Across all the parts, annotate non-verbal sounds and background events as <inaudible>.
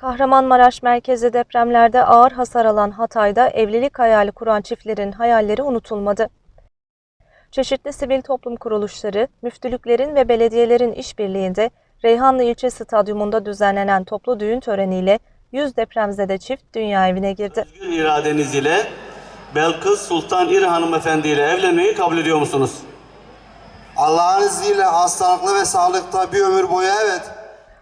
Kahramanmaraş merkezi depremlerde ağır hasar alan Hatay'da evlilik hayali kuran çiftlerin hayalleri unutulmadı. Çeşitli sivil toplum kuruluşları, müftülüklerin ve belediyelerin işbirliğinde Reyhanlı İlçe Stadyumunda düzenlenen toplu düğün töreniyle 100 depremzede çift dünya evine girdi. Özgür iradeniz ile Belkıs Sultan İri Hanımefendi ile evlenmeyi kabul ediyor musunuz? Allah'ın izniyle hastalıklı ve sağlıkta bir ömür boyu evet.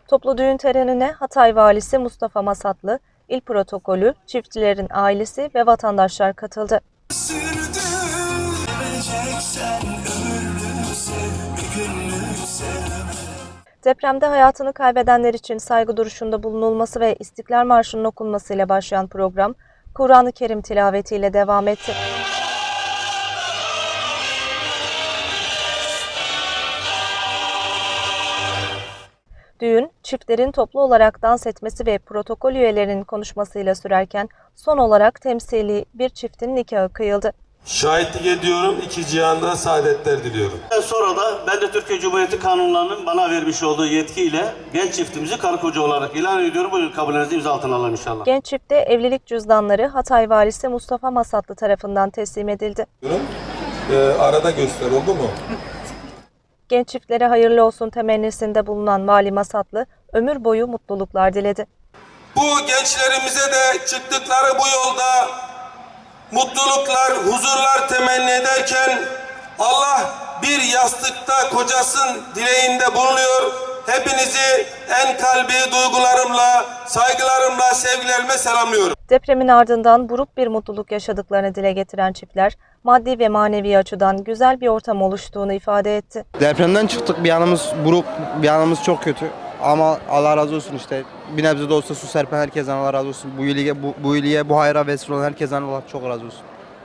Toplu düğün törenine Hatay Valisi Mustafa Masatlı, il protokolü, çiftçilerin ailesi ve vatandaşlar katıldı. Depremde hayatını kaybedenler için saygı duruşunda bulunulması ve İstiklal Marşı'nın okunmasıyla başlayan program, Kur'an-ı Kerim tilavetiyle devam etti. Düğün, çiftlerin toplu olarak dans etmesi ve protokol üyelerinin konuşmasıyla sürerken son olarak temsili bir çiftin nikahı kıyıldı. Şahitlik ediyorum. iki cihanda saadetler diliyorum. Sonra da ben de Türkiye Cumhuriyeti kanunlarının bana vermiş olduğu yetkiyle genç çiftimizi karı koca olarak ilan ediyorum. Buyurun kabulünüzü imza altına alalım inşallah. Genç çifte evlilik cüzdanları Hatay Valisi Mustafa Masatlı tarafından teslim edildi. Ee, arada göster oldu mu? Genç çiftlere hayırlı olsun temennisinde bulunan Vali Masatlı, ömür boyu mutluluklar diledi. Bu gençlerimize de çıktıkları bu yolda mutluluklar, huzurlar temenni ederken Allah bir yastıkta kocasın dileğinde bulunuyor. Hepinizi en kalbi duygularımla, saygılarımla, sevgilerimle selamlıyorum. Depremin ardından buruk bir mutluluk yaşadıklarını dile getiren çiftler, maddi ve manevi açıdan güzel bir ortam oluştuğunu ifade etti. Depremden çıktık bir yanımız buruk, bir yanımız çok kötü. Ama Allah razı olsun işte. Bir nebze de olsa su serpen herkesten Allah razı olsun. Bu iyiliğe, bu, bu iyiliğe, bu hayra vesile olan herkesten Allah çok razı olsun.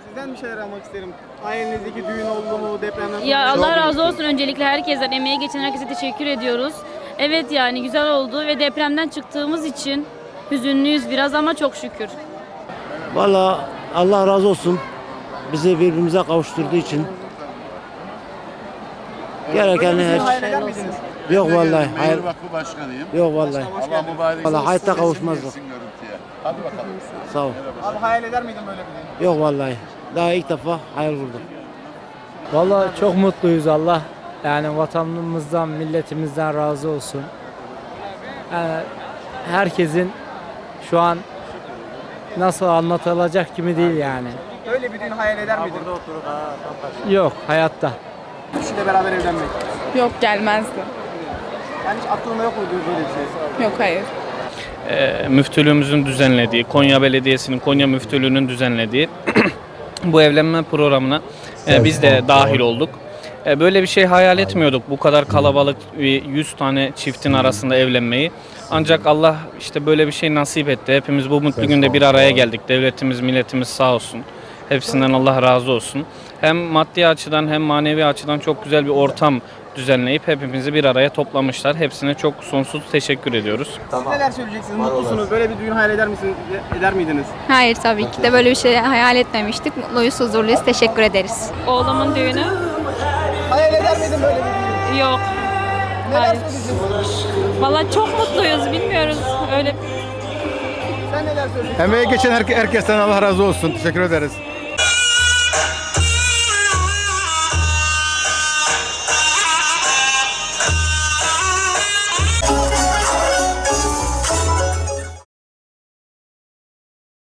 Sizden bir şeyler almak isterim. Ailenizdeki düğün oldu mu depremden sonra? Ya Allah razı olsun öncelikle herkesten, emeği geçen herkese teşekkür ediyoruz. Evet yani güzel oldu ve depremden çıktığımız için hüzünlüyüz biraz ama çok şükür. Valla Allah razı olsun bizi birbirimize kavuşturduğu için. Gereken şey her miydiniz? Yok vallahi hayır. Vakfı Başkanıyım. Yok vallahi. Hoş geldin. Vallahi hayatta kavuşmazdık. Hadi bakalım. Sağ ol. Abi hayal eder miydin böyle bir düğün? Yok vallahi. Daha ilk defa hayal kurdum. Vallahi çok mutluyuz Allah. Yani vatanımızdan, milletimizden razı olsun. Yani herkesin şu an nasıl anlatılacak gibi değil yani. Böyle bir düğün hayal eder miydin? Yok hayatta. Üçüyle beraber evlenmek. Yok gelmezdi. Yani hiç aklında yok muydu böyle bir şey? Yok hayır. e, müftülüğümüzün düzenlediği, Konya Belediyesi'nin, Konya Müftülüğü'nün düzenlediği <clears throat> bu evlenme programına e, biz de dahil olduk. E, böyle bir şey hayal etmiyorduk. Bu kadar kalabalık bir 100 tane çiftin arasında evlenmeyi. Ancak Allah işte böyle bir şey nasip etti. Hepimiz bu mutlu günde bir araya geldik. Devletimiz, milletimiz sağ olsun. Hepsinden Allah razı olsun. Hem maddi açıdan hem manevi açıdan çok güzel bir ortam düzenleyip hepimizi bir araya toplamışlar. Hepsine çok sonsuz teşekkür ediyoruz. Siz neler söyleyeceksiniz? Mutlusunuz. Böyle bir düğün hayal eder misiniz? Eder miydiniz? Hayır tabii ki de böyle bir şey hayal etmemiştik. Mutluyuz, huzurluyuz. Teşekkür ederiz. Oğlumun düğünü Hayal eder miydin böyle bir düğün? yok. Neler Hayır. söyleyeceksin? Valla çok mutluyuz bilmiyoruz öyle Sen neler söyleyeceksin? Emeği geçen herkesten Allah razı olsun. Teşekkür ederiz.